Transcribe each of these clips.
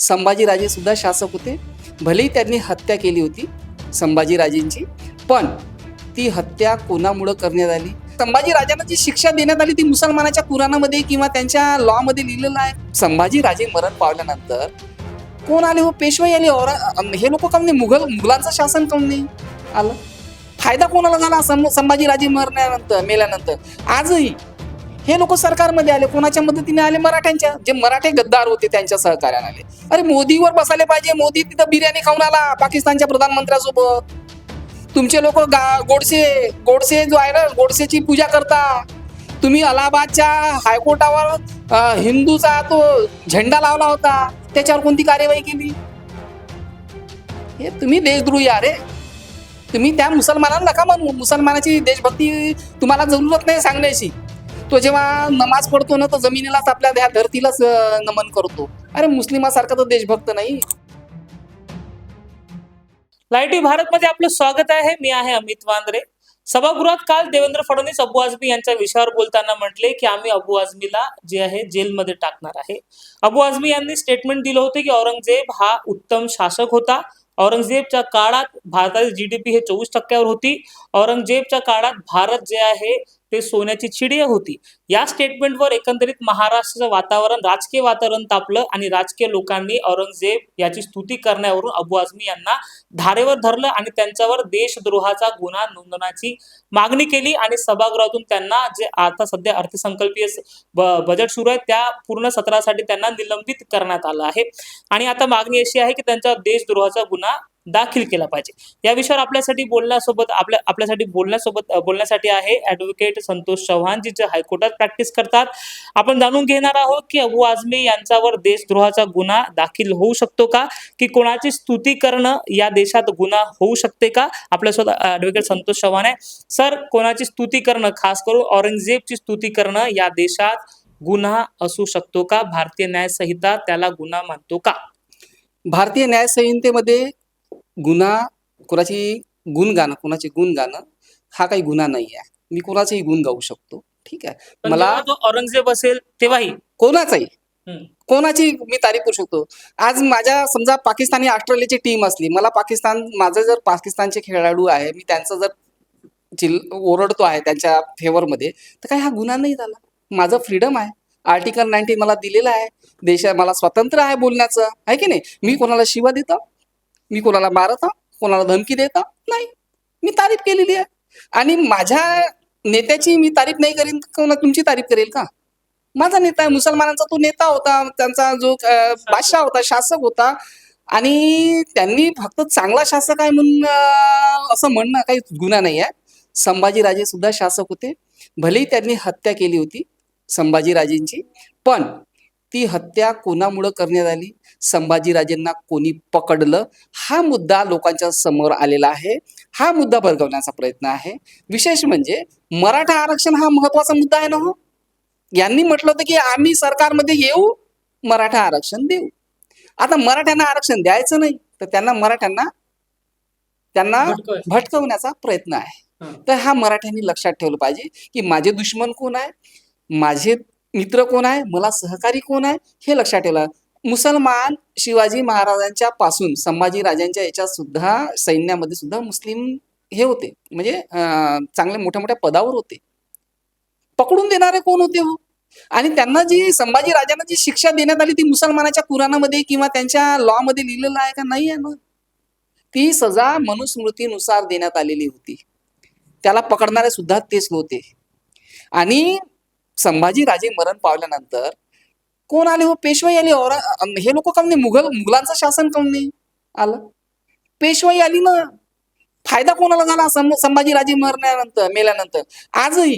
संभाजीराजे सुद्धा शासक होते. भलेही त्यांनी हत्या केली होती संभाजीराजेंची पण ती हत्या कोणामुळं करण्यात आली? संभाजीराजांना जी शिक्षा देण्यात आली ती मुसलमानाच्या कुराणामध्ये किंवा त्यांच्या लॉमध्ये लिहिलेलं आहे. संभाजीराजे मरण पावल्यानंतर कोण आले हो? पेशवाई आले. और हे लोक काऊन नाही मुघल मुघलांचं शासन काऊन नाही आलं? फायदा कोणाला झाला? सं संभाजीराजे मरण्यानंतर मेल्यानंतर. आजही हे लोक सरकारमध्ये आले कोणाच्या मदतीने आले? मराठ्यांच्या. जे मराठे गद्दार होते त्यांच्या सहकार्याने आले. अरे मोदीवर बसायला पाहिजे. मोदी तिथं बिर्याणी खाऊन आला पाकिस्तानच्या प्रधानमंत्र्यासोबत. तुमचे लोक गा गोडसे गोडसे जो आहे ना गोडसेची पूजा करता. तुम्ही अलाहाबादच्या हायकोर्टावर हिंदूचा तो झेंडा लावला होता. त्याच्यावर कोणती कार्यवाही केली? हे तुम्ही देशद्रोही अरे तुम्ही त्या मुसलमानाला नका म्हणू. मुसलमानाची देशभक्ती तुम्हाला जरूरत नाही सांगण्याची. तो जेव्हा नमाज पडतो ना तो जमिनीलाच आपल्या ह्या धरतीलाच नमन करतो. अरे मुस्लिमासारखा तो देशभक्त नाही. लाईटी भारतमध्ये आपलं स्वागत आहे. मी आहे अमित वांद्रे. सभागृहात काल देवेंद्र फडणवीस अबू आझमी यांच्या विषयावर बोलताना म्हटले की आम्ही अबू आझमीला जे आहे जेलमध्ये टाकणार आहे. अबू आझमी यांनी स्टेटमेंट दिलं होतं की औरंगजेब हा उत्तम शासक होता. औरंगजेबच्या काळात भारताची जीडीपी हे चोवीस टक्क्यावर होती. औरंगजेबच्या काळात भारत जे आहे ते सोन्याची चिडिया होती. या स्टेटमेंटवर एकंदरीत महाराष्ट्राचं वातावरण राजकीय वातावरण तापलं आणि राजकीय लोकांनी औरंगजेब याची स्तुती करण्यावरून अबू आझमी यांना धारेवर धरलं आणि त्यांच्यावर देशद्रोहाचा गुन्हा नोंदवण्याची मागणी केली आणि सभागृहातून त्यांना जे आता सध्या अर्थसंकल्पीय बजेट सुरू आहे त्या पूर्ण सत्रासाठी त्यांना निलंबित करण्यात आलं आहे. आणि आता मागणी अशी आहे की त्यांच्यावर देशद्रोहाचा गुन्हा दाखील केला पाहिजे. या विषयावर आपल्यासाठी बोलण्यासोबत आपल्या आपल्यासाठी बोलण्यासोबत बोलण्यासाठी आहे ऍडव्होकेट संतोष चव्हाण जी जे हायकोर्टात प्रॅक्टिस करतात. आपण जाणून घेणार आहोत की अबू आझमी यांच्यावर देशद्रोहाचा गुन्हा दाखल होऊ शकतो का? की कोणाची स्तुती करणं या देशात गुन्हा होऊ शकते का? आपल्यासोबत ऍडव्होकेट संतोष चव्हाण आहे. सर कोणाची स्तुती करणं खास करून औरंगजेबची स्तुती करणं या देशात गुन्हा असू शकतो का? भारतीय न्याय संहिता त्याला गुन्हा मानतो का? भारतीय न्याय संहितेमध्ये गुन्हा कोणाची गुण गाणं कोणाचे गुण गाणं हा काही गुन्हा नाही आहे मी कोणाचेही गुण गाऊ शकतो. ठीक आहे. मला औरंगजेब असेल तेव्हाही? कोणाचाही. कोणाची मी तारीफ करू शकतो. आज माझ्या समजा पाकिस्तानी ऑस्ट्रेलियाची टीम असली मला पाकिस्तान माझं जर पाकिस्तानचे खेळाडू आहे मी त्यांचं जर चिल ओरडतो आहे त्यांच्या फेवरमध्ये तर काही हा गुन्हा नाही झाला? माझं फ्रीडम आहे. आर्टिकल नाईन्टीन मला दिलेलं आहे. देशा मला स्वातंत्र्य आहे बोलण्याचं. आहे की नाही? मी कोणाला शिवा देतो? मी कोणाला मारत कोणाला धमकी देत नाही. मी तारीफ केलेली आहे. आणि माझ्या नेत्याची मी तारीफ नाही करीन कोणा तुमची तारीफ करेल का? माझा नेता आहे मुसलमानांचा तो नेता होता त्यांचा जो बादशाह होता शासक होता. आणि त्यांनी फक्त चांगला शासक आहे म्हणून असं म्हणणं काही गुन्हा नाही आहे. संभाजीराजे सुद्धा शासक होते. भलेही त्यांनी हत्या केली होती संभाजीराजेंची. पण ती हत्या कोणामुळं करण्यात आली? संभाजीराजेंना कोणी पकडलं? हा मुद्दा लोकांच्या समोर आलेला आहे. हा मुद्दा बळगवण्याचा प्रयत्न आहे. विशेष म्हणजे मराठा आरक्षण हा महत्त्वाचा मुद्दा आहे ना हो? यांनी म्हटलं होतं की आम्ही सरकारमध्ये येऊ मराठा आरक्षण देऊ. आता मराठ्यांना आरक्षण द्यायचं नाही तर त्यांना मराठ्यांना त्यांना. भटकवण्याचा प्रयत्न आहे. तर हा मराठ्यांनी लक्षात ठेवलं पाहिजे की माझे दुश्मन कोण आहे? माझे मित्र कोण आहे? मला सहकारी कोण आहे? हे लक्षात ठेवलं मुसलमान शिवाजी महाराजांच्या पासून संभाजी राजांच्या याच्यात सुद्धा सैन्यामध्ये सुद्धा मुस्लिम हे होते. म्हणजे चांगल्या चांगले मोठ्या मोठ्या पदावर होते. पकडून देणारे कोण होते हो? आणि त्यांना जी संभाजी राजांना जी शिक्षा देण्यात आली ती मुसलमानाच्या कुराणामध्ये किंवा त्यांच्या लॉ मध्ये लिहिलेलं आहे का? नाही आहे ना. ती सजा मनुस्मृतीनुसार देण्यात आलेली होती. त्याला पकडणारे सुद्धा तेच होते. आणि संभाजी राजे मरण पावल्यानंतर कोण आले हो? पेशवाई आली. औरा हे लोक काऊन नाही? मुघल मुघलांचं शासन काऊन नाही आलं? पेशवाई आली ना. फायदा कोणाला झाला? संभाजीराजे मरण्यानंतर मेल्यानंतर. आजही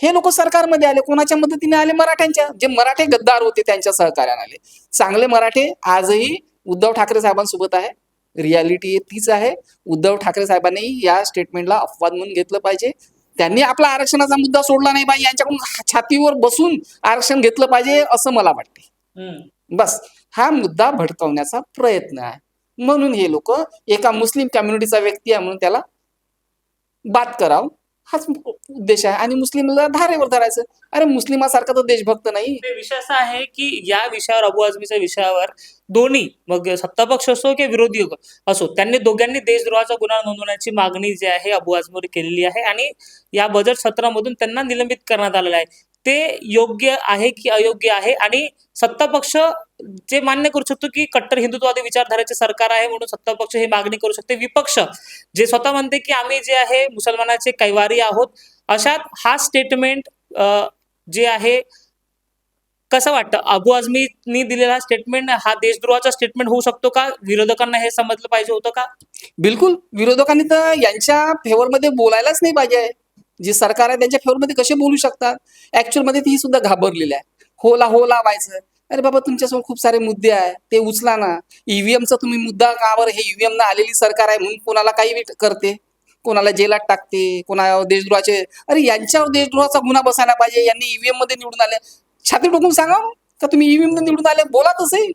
हे लोक सरकारमध्ये आले. कोणाच्या मदतीने आले? मराठ्यांच्या. जे मराठे गद्दार होते त्यांच्या सहकार्याने आले. चांगले मराठे आजही उद्धव ठाकरे साहेबांसोबत आहे. रियालिटी तीच आहे. उद्धव ठाकरे साहेबांनी या स्टेटमेंटला अपवाद म्हणून घेतलं पाहिजे. त्यांनी आपला आरक्षणाचा मुद्दा सोडला नाही पाहिजे यांच्याकडून छातीवर बसून आरक्षण घेतलं पाहिजे असं मला वाटते. बस. हा मुद्दा भडकवण्याचा प्रयत्न आहे. म्हणून हे लोक एका मुस्लिम कम्युनिटीचा व्यक्ती आहे म्हणून त्याला बात करावं. हाच उद्देश आहे. आणि मुस्लिमला धारेवर धरायचं. अरे मुस्लिमासारखा तर देशभक्त नाही. विषय असा आहे की या विषयावर अबू आझमीच्या विषयावर दोन्ही मग सत्ता पक्ष असो किंवा विरोधी असो त्यांनी दोघांनी देशद्रोहाचा गुन्हा नोंदवण्याची मागणी जी आहे अबू आजमोर केलेली आहे आणि या बजेट सत्रामधून त्यांना निलंबित करण्यात आलेलं आहे. ते योग्य आहे की अयोग्य आहे? आणि सत्ता पक्ष जे मान्य करू शकतो की कट्टर हिंदुत्ववादी विचारधारेचे सरकार आहे म्हणून सत्ता पक्ष ही मागणी करू शकते. विपक्ष जे स्वतः म्हणते की आम्ही जे आहे मुसलमानाचे कैवारी आहोत अशात हा स्टेटमेंट जे आहे कसं वाटतं? अबू आझमीनी दिलेला स्टेटमेंट हा देशद्रोहाचा स्टेटमेंट होऊ शकतो का? विरोधकांना हे समजलं पाहिजे होतं का? बिलकुल. विरोधकांनी तर यांच्या फेवरमध्ये बोलायलाच नाही पाहिजे. जे सरकार आहे त्यांच्या फेवरमध्ये कसे बोलू शकतात? ऍक्च्युअलमध्ये ती सुद्धा घाबरलेली आहे. होला हो लावायचं अरे बाबा तुमच्यासमोर खूप सारे मुद्दे आहे ते उचला ना. ईव्हीएमचा तुम्ही मुद्दा का बरं? हे ईव्हीएम ना आलेली सरकार आहे म्हणून कोणाला काही करते? कोणाला जेलात टाकते? कोणावर देशद्रोहाचे अरे यांच्यावर देशद्रोहाचा गुन्हा बसायला पाहिजे. यांनी ईव्हीएममध्ये निवडून आले. छाती टोकून सांगा. का तुम्ही ईव्हीएम निवडून आले? बोला तसे.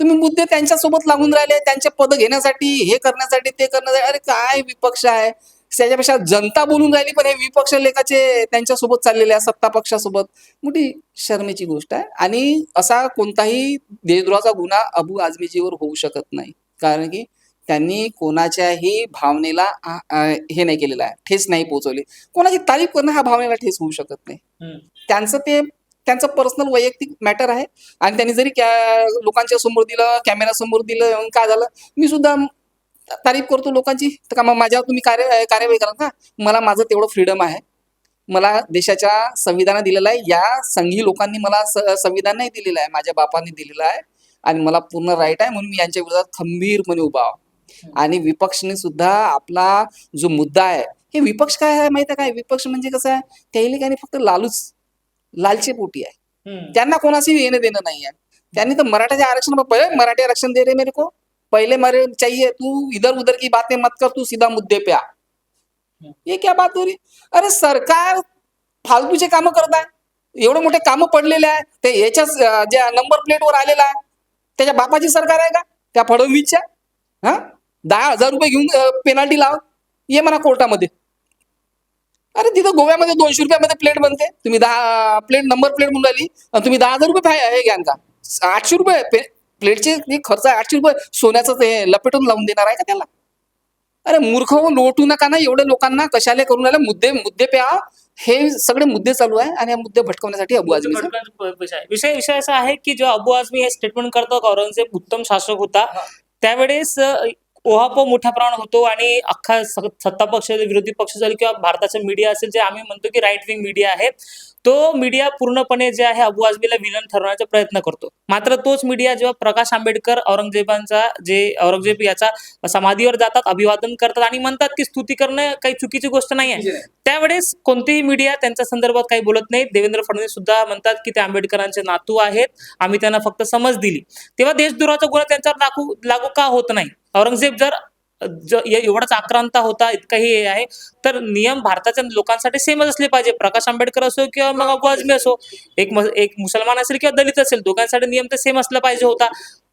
तुम्ही मुद्दे त्यांच्यासोबत लागून राहिले त्यांचे पद घेण्यासाठी हे करण्यासाठी ते करण्यासाठी. अरे काय विपक्ष आहे? त्याच्यापेक्षा जनता बोलून राहिली पण हे विपक्ष लेखाचे त्यांच्यासोबत चाललेले आहे सत्ता पक्षासोबत. मोठी शर्मेची गोष्ट आहे. आणि असा कोणताही देशद्रोहाचा गुन्हा अबू आझमीजीवर होऊ शकत नाही. कारण की त्यांनी कोणाच्याही भावनेला हे नाही केलेलं आहे. ठेस नाही पोहोचवली. कोणाची तारीफ करणं हा भावनेला ठेस होऊ शकत नाही. त्यांचं ते त्यांचं पर्सनल वैयक्तिक मॅटर आहे. आणि त्यांनी जरी कॅ लोकांच्या समोर दिलं कॅमेरा समोर दिलं काय झालं मी सुद्धा तारीफ करतो लोकांची. तर का मग माझ्यावर तुम्ही कार्य कार्यवाही करा का? मला माझं तेवढं फ्रीडम आहे. मला देशाच्या संविधानात दिलेलं आहे. या संघी लोकांनी मला संविधान नाही दिलेलं आहे. माझ्या बापांनी दिलेलं आहे. आणि मला पूर्ण राईट आहे म्हणून मी यांच्या विरोधात खंबीरपणे उभा आणि विपक्षने सुद्धा आपला जो मुद्दा आहे हे विपक्ष काय आहे माहिती आहे काय विपक्ष म्हणजे कसं आहे? त्याही काही फक्त लालूच. लालची पोटी आहे. त्यांना कोणाशी येणं देणं नाही आहे. त्यांनी तर मराठ्याचे आरक्षण पहिले मराठी आरक्षण दे रे मेरे को. पहले मरे चाहिए तू इधर उधर की बातें मत कर तू सीधा मुद्दे पे आ. ये क्या बात हो रही? अरे सरकार फालतूचे कामं करत आहे. एवढे मोठे कामं पडलेले आहे. ते याच्या ज्या नंबर प्लेटवर आलेला आहे. त्याच्या बापाची सरकार आहे का? त्या फडणवीसच्या? हा? दहा हजार रुपये घेऊन पेनाल्टी लाव. ये म्हणा कोर्टामध्ये. अरे तिथं गोव्यामध्ये दोनशे रुपयामध्ये प्लेट बनते. तुम्ही दहा प्लेट नंबर प्लेट म्हणून राहिली. आणि तुम्ही दहा हजार रुपये फाय हे घ्यान का आठशे रुपये प्लेटचे खर्च आहे आठशे रुपये सोन्याचं ते लपेटून लावून देणार आहे का त्याला? अरे मूर्ख हो लोटू नका ना एवढ्या लोकांना. कशाले करून राहिले मुद्दे मुद्दे पे आ हे सगळे मुद्दे चालू आहे आणि मुद्दे भटकवण्यासाठी अबू आझमी विषय विषय असा आहे की जेव्हा अबू आझमी हे स्टेटमेंट करतो औरंगजेब उत्तम शासक होता. त्यावेळेस ओहापोह मोठ्या प्रमाणात होतो आणि अख्खा सत्ता पक्ष विरोधी पक्ष असेल किंवा भारताचा मीडिया असेल जे आम्ही म्हणतो की राईट विंग मीडिया आहे तो मीडिया पूर्णपणे जे आहे अबू आझमीला विलन ठरवण्याचा प्रयत्न करतो. मात्र तोच मीडिया जेव्हा प्रकाश आंबेडकर औरंगजेबांचा जे औरंगजेब याचा समाधीवर जातात अभिवादन करतात आणि म्हणतात की स्तुती करणं काही चुकीची गोष्ट नाही आहे. त्यावेळेस कोणतेही मीडिया त्यांच्या संदर्भात काही बोलत नाही. देवेंद्र फडणवीस सुद्धा म्हणतात की ते आंबेडकरांचे नातू आहेत. आम्ही त्यांना फक्त समज दिली. तेव्हा देशद्रोहाचा गुन्हा त्यांच्यावर लागू लागू का होत नाही? औरंगजेब जर एवढाच आक्रांत होता इतकाही हे आहे तर नियम भारताच्या लोकांसाठी सेमच असले पाहिजे. प्रकाश आंबेडकर असो किंवा मग अबू असो एक एक मुसलमान असेल किंवा दलित असेल दोघांसाठी नियम तर सेम असला पाहिजे होता.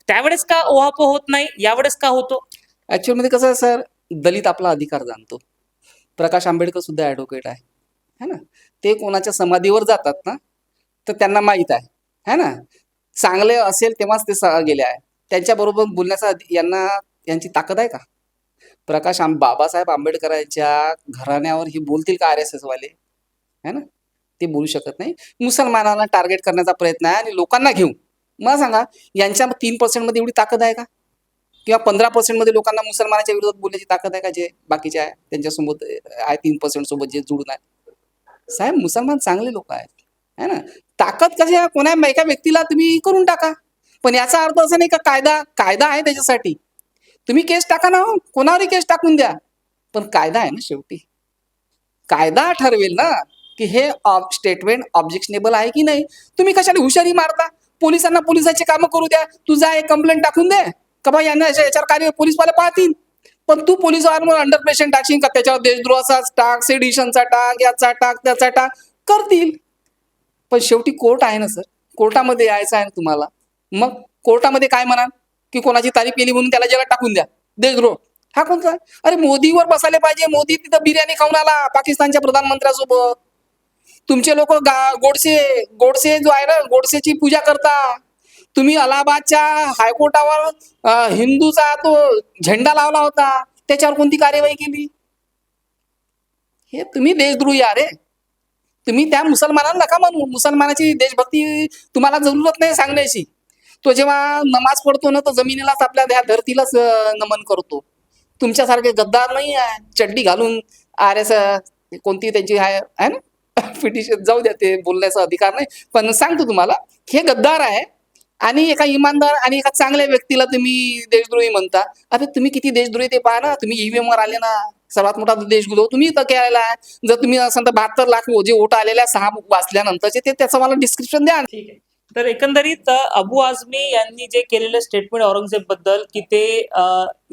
त्यावेळेस का ओहापो होत नाही? यावेळेस का होतो? ऍक्च्युअलमध्ये कसं सर दलित आपला अधिकार जाणतो. प्रकाश आंबेडकर सुद्धा ऍडव्होकेट आहे. है ना? ते कोणाच्या समाधीवर जातात ना तर त्यांना माहीत आहे. है ना? चांगले असेल तेव्हाच ते स- गेले आहे. त्यांच्याबरोबर बोलण्याचा यांना यांची ताकद आहे का? प्रकाश आंब बाबासाहेब आंबेडकरांच्या घराण्यावर हे बोलतील का आर एस एस वाले है ना? ते बोलू शकत नाही. मुसलमानांना टार्गेट करण्याचा प्रयत्न आहे आणि लोकांना घेऊन. मला सांगा यांच्या तीन पर्सेंटमध्ये एवढी ताकद आहे का? किंवा पंधरा पर्सेंटमध्ये लोकांना मुसलमानाच्या विरोधात बोलण्याची ताकद आहे का जे बाकीचे आहे? त्यांच्यासोबत आहे तीन पर्सेंट सोबत जे जुळून आहे? साहेब मुसलमान चांगले लोक आहेत. है ना? ताकद कशी आहे? कोणा एका व्यक्तीला तुम्ही करून टाका. पण याचा अर्थ असा नाही का कायदा कायदा आहे त्याच्यासाठी. तुम्ही केस टाका ना हो. कोणावरही केस टाकून द्या. पण कायदा आहे ना शेवटी. कायदा ठरवेल ना की हे स्टेटमेंट ऑब्जेक्शनेबल आहे की नाही? तुम्ही कशाला हुशारी मारता? पोलिसांना पोलिसाचे कामं करू द्या. तुझा एक कंप्लेंट टाकून दे. का बा यांना याच्या- याच्यावर कार्य पोलीसवाले पाहतील? पण तू पोलिसांवर अंडर प्रेशर टाकशील का? त्याच्यावर देशद्रोहाचा टाक सेडिशनचा टाक याचा टाक त्याचा टाक करतील. पण शेवटी कोर्ट आहे ना सर. कोर्टामध्ये यायचं आहे ना तुम्हाला. मग कोर्टामध्ये काय म्हणाल? की कोणाची तारीफ केली म्हणून त्याला जगात टाकून द्या. देशद्रोह हा कोणता? अरे मोदीवर बसायला पाहिजे. मोदी तिथं बिर्याणी खाऊन आला. पाकिस्तानच्या प्रधानमंत्र्यासोबत. तुमचे लोक गोडसे गोडसे जो आहे ना गोडसेची पूजा करता. तुम्ही अलाहाबादच्या हायकोर्टावर हिंदूचा तो झेंडा लावला होता. त्याच्यावर कोणती कार्यवाही केली? हे तुम्ही देशद्रोही अरे रे. तुम्ही त्या मुसलमानाला नका म्हणू. मुसलमानाची देशभक्ती तुम्हाला जरूरत नाही सांगण्याची. तो जेव्हा नमाज पडतो ना तो जमिनीलाच आपल्या त्या धरतीलाच नमन करतो. तुमच्यासारखे गद्दार नाही आहे. चड्डी घालून आर एस कोणती त्यांची आहे आहे ना? पिटिशन जाऊ द्या ते बोलण्याचा अधिकार नाही. पण सांगतो तुम्हाला हे गद्दार आहे आणि एका इमानदार आणि एका चांगल्या व्यक्तीला तुम्ही देशद्रोही म्हणता. अरे तुम्ही किती देशद्रोही ते पहा ना. तुम्ही ईव्हीएम वर आले ना. सर्वात मोठा देशद्रोह तुम्ही तर केलेला आहे. जर तुम्ही असं तर बहात्तर लाख जे वोट आलेले आहे सहा वाचल्यानंतरचे ते त्याचं मला डिस्क्रिप्शन द्या. ठीक आहे. तर एकंदरीत अबू आझमी यांनी जे केलेलं स्टेटमेंट औरंगजेबबद्दल की ते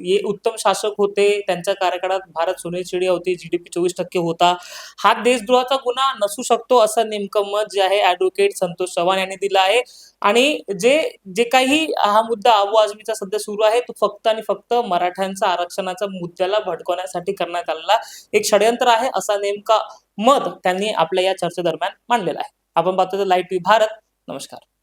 ये उत्तम शासक होते त्यांच्या कार्यकाळात भारत सोनेरी चिडिया होती जीडीपी चोवीस टक्के होता. हा देशद्रोहाचा गुन्हा नसू शकतो असं नेमकं मत जे आहे ऍडव्होकेट संतोष चव्हाण यांनी दिलं आहे. आणि जे जे काही हा मुद्दा अबू आझमीचा सध्या सुरू आहे तो फक्त आणि फक्त मराठ्यांचा आरक्षणाचा मुद्द्याला भडकवण्यासाठी करण्यात आलेला एक षडयंत्र आहे असा नेमका मत त्यांनी आपल्या या चर्चेदरम्यान मांडलेला आहे. आपण पाहतो लाइट भारत. नमस्कार.